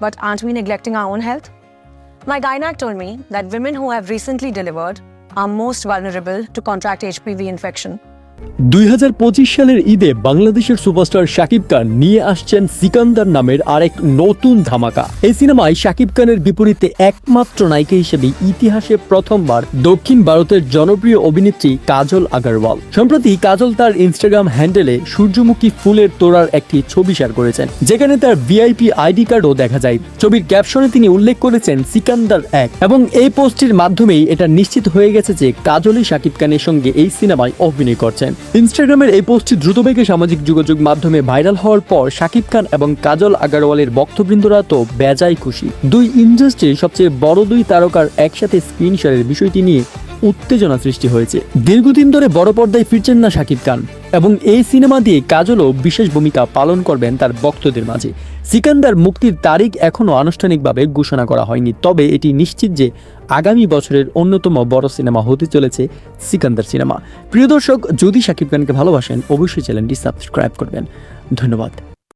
but aren't we neglecting our own health? My gynac told me that women who have recently delivered are most vulnerable to contract HPV infection. দুই হাজার পঁচিশ সালের ঈদে বাংলাদেশের superstar Shakib Khan নিয়ে আসছেন সিকান্দার নামের আরেক নতুন ধামাকা। এই সিনেমায় শাকিব খানের বিপরীতে একমাত্র নায়িকা হিসেবে ইতিহাসে প্রথমবার দক্ষিণ ভারতের জনপ্রিয় অভিনেত্রী কাজল আগারওয়াল। সম্প্রতি কাজল তার ইনস্টাগ্রাম হ্যান্ডেলে সূর্যমুখী ফুলের তোড়ার একটি ছবি শেয়ার করেছেন, যেখানে তার ভিআইপি আইডি কার্ডও দেখা যায়। ছবির ক্যাপশনে তিনি উল্লেখ করেছেন, সিকান্দার এক। এবং এই পোস্টটির মাধ্যমেই এটা নিশ্চিত হয়ে গেছে যে কাজলই শাকিব খানের সঙ্গে এই সিনেমায় অভিনয় করছেন। ইনস্টাগ্রামের এই পোস্টটি দ্রুতবেগে সামাজিক যোগাযোগ মাধ্যমে ভাইরাল হওয়ার পর শাকিব খান এবং কাজল আগারওয়ালের বক্তবৃন্দরা তো বেজায় খুশি। দুই ইন্ডাস্ট্রির সবচেয়ে বড় দুই তারকার একসাথে স্ক্রিন শেয়ারের বিষয়টি নিয়ে উত্তেজনা সৃষ্টি হয়েছে। দীর্ঘদিন ধরে বড় পর্দায় ফিরছেন না শাকিব খান এবং এই সিনেমা দিয়ে কাজলও বিশেষ ভূমিকা পালন করবেন তার ভক্তদের মাঝে। সিকান্দার মুক্তির তারিখ এখনও আনুষ্ঠানিকভাবে ঘোষণা করা হয়নি, তবে এটি নিশ্চিত যে আগামী বছরের অন্যতম বড় সিনেমা হতে চলেছে সিকান্দার সিনেমা। প্রিয় দর্শক, যদি শাকিব খানকে ভালোবাসেন, অবশ্যই চ্যানেলটি সাবস্ক্রাইব করবেন। ধন্যবাদ।